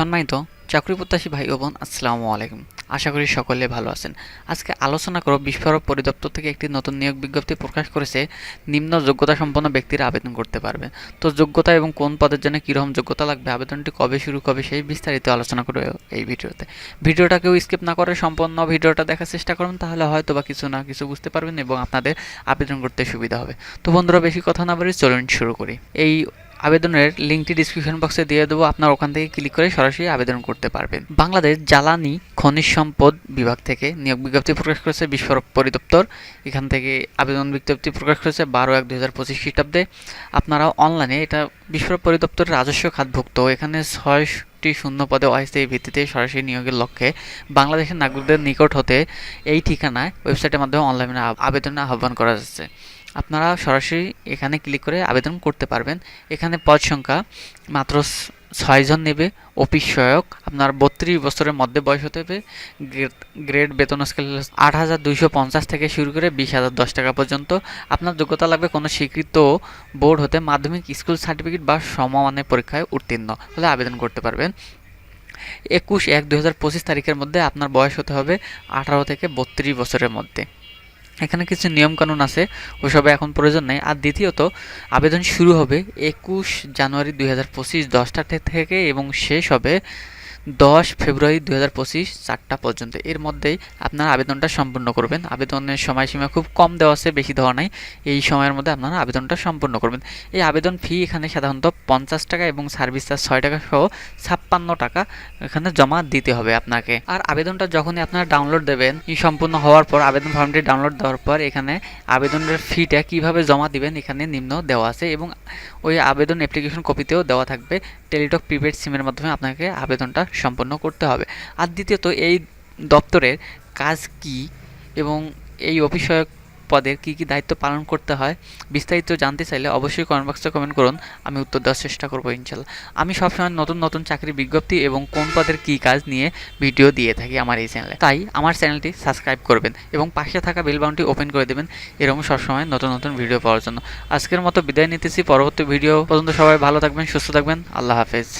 সম্মানিত চাকরি প্রত্যাশী ভাই ও বোন, আসসালামু আলাইকুম। আশা করি সকলে ভালো আছেন। আজকে আলোচনা করব বিস্ফোরক পরিদপ্তর থেকে একটি নতুন নিয়োগ বিজ্ঞপ্তি প্রকাশ করেছে। নিম্ন যোগ্যতা সম্পন্ন ব্যক্তিরা আবেদন করতে পারবে। তো যোগ্যতা এবং কোন পদের জন্য কীরকম যোগ্যতা লাগবে, আবেদনটি কবে শুরু কবে সেই বিস্তারিত আলোচনা করবে এই ভিডিওতে। ভিডিওটা কেউ স্কিপ না করে সম্পূর্ণ ভিডিওটা দেখার চেষ্টা করুন, তাহলে হয়তো বা কিছু না কিছু বুঝতে পারবেন এবং আপনাদের আবেদন করতে সুবিধা হবে। তো বন্ধুরা, বেশি কথা না বলে চলুন শুরু করি। এই আবেদনের লিঙ্কটি ডিসক্রিপশন বক্সে দিয়ে দেবো। আপনার ওখান থেকে ক্লিক করে সরাসরি আবেদন করতে পারবেন। বাংলাদেশ জ্বালানি খনিজ সম্পদ বিভাগ থেকে নিয়োগ বিজ্ঞপ্তি প্রকাশ করেছে বিস্ফোরক পরিদপ্তর। এখান থেকে আবেদন বিজ্ঞপ্তি প্রকাশ করেছে বারো এক দুই হাজার পঁচিশ খ্রিস্টাব্দে। আপনারা অনলাইনে এটা বিস্ফোরক পরিদপ্তরের রাজস্ব খাতভুক্ত। এখানে ছয়টি শূন্য পদে অস্থায়ী ভিত্তিতে সরাসরি নিয়োগের লক্ষ্যে বাংলাদেশের নাগরিকদের নিকট হতে এই ঠিকানায় ওয়েবসাইটের মাধ্যমে অনলাইনে আবেদনের আহ্বান করা যাচ্ছে। আপনারা সরাসরি এখানে ক্লিক করে আবেদন করতে পারবেন। এখানে পদ সংখ্যা মাত্র ছয়জন নেবে। অফিস সহায়ক আপনার বত্রিশ বছরের মধ্যে বয়স হতে হবে। গ্রেড- বেতন স্কেল আট হাজার দুইশো পঞ্চাশ থেকে শুরু করে বিশ হাজার দশ টাকা পর্যন্ত। আপনার যোগ্যতা লাগবে কোনো স্বীকৃত বোর্ড হতে মাধ্যমিক স্কুল সার্টিফিকেট বা সমমানের পরীক্ষায় উত্তীর্ণ হলে আবেদন করতে পারবেন। একুশ এক দু তারিখের মধ্যে আপনার বয়স হতে হবে আঠারো থেকে বত্রিশ বছরের মধ্যে। এখানে কিছু নিয়মকানুন আছে, ওসবে এখন প্রয়োজন নেই। আর দ্বিতীয়ত, আবেদন শুরু হবে একুশ জানুয়ারি দুই হাজার পঁচিশ দশটা থেকে এবং শেষ হবে দশ ফেব্রুয়ারি দুই হাজার পঁচিশ চারটা পর্যন্ত। এর মধ্যেই আপনারা আবেদনটা সম্পূর্ণ করবেন। আবেদনের সময়সীমা খুব কম দেওয়া আছে, বেশি দেওয়া নাই। এই সময়ের মধ্যে আপনারা আবেদনটা সম্পূর্ণ করবেন। এই আবেদন ফি এখানে সাধারণত পঞ্চাশ টাকা এবং সার্ভিস চার্জ ছয় টাকা সহ ছাপ্পান্ন টাকা এখানে জমা দিতে হবে আপনাকে। আর আবেদনটা যখনই আপনারা ডাউনলোড দেবেন এই সম্পূর্ণ হওয়ার পর, আবেদন ফর্মটি ডাউনলোড দেওয়ার পর এখানে আবেদনের ফিটা কীভাবে জমা দিবেন এখানে নিম্ন দেওয়া আছে এবং ওই আবেদন অ্যাপ্লিকেশন কপিতেও দেওয়া থাকবে। টেলিটক প্রিপেড সিমের মাধ্যমে আপনাকে আবেদনটা সম্পন্ন করতে হবে। আর দ্বিতীয়ত, এই দপ্তরের কাজ কি এবং এই অফিসয়ক পদের কি কি দায়িত্ব পালন করতে হয়, বিস্তারিত জানতে চাইলে অবশ্যই কমেন্ট বক্সে কমেন্ট করুন, আমি উত্তর দেওয়ার চেষ্টা করব ইনশাল্লাহ। আমি সবসময় নতুন নতুন চাকরি বিজ্ঞপ্তি এবং কোন পদের কী কাজ নিয়ে ভিডিও দিয়ে থাকি আমার এই চ্যানেলে তাই আমার চ্যানেলটি সাবস্ক্রাইব করবেন এবং পাশে থাকা বেল বাউনটি ওপেন করে দেবেন, এরকম সবসময় নতুন নতুন ভিডিও পাওয়ার জন্য। আজকের মতো বিদায় নিতেছি, পরবর্তী ভিডিও পর্যন্ত সবাই ভালো থাকবেন, সুস্থ থাকবেন, আল্লাহ হাফেজ।